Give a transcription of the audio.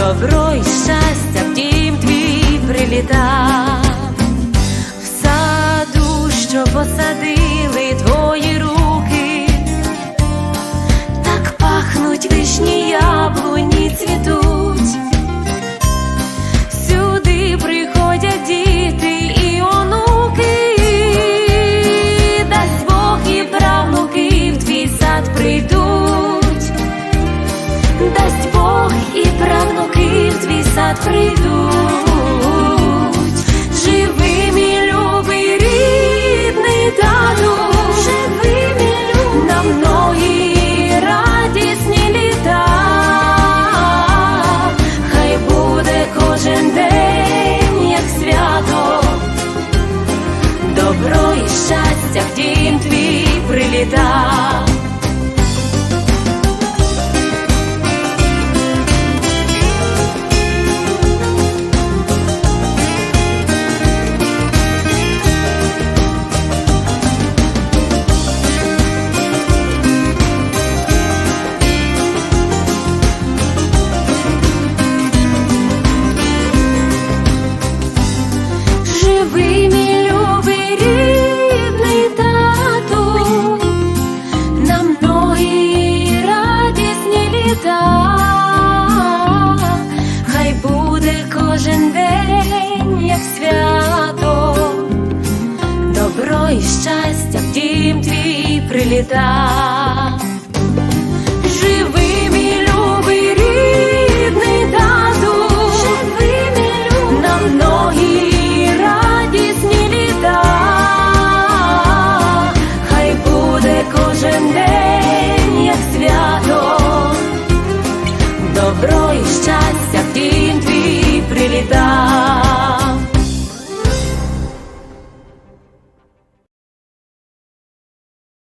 добро і щастя в дім твій приліта, в саду, що посадили Живи, мій любий рідний тату, живи, мій на многі радісні літа, хай буде кожен день, як свято, добро і щастя в дім твій приліта. І щастя в дім твій приліта.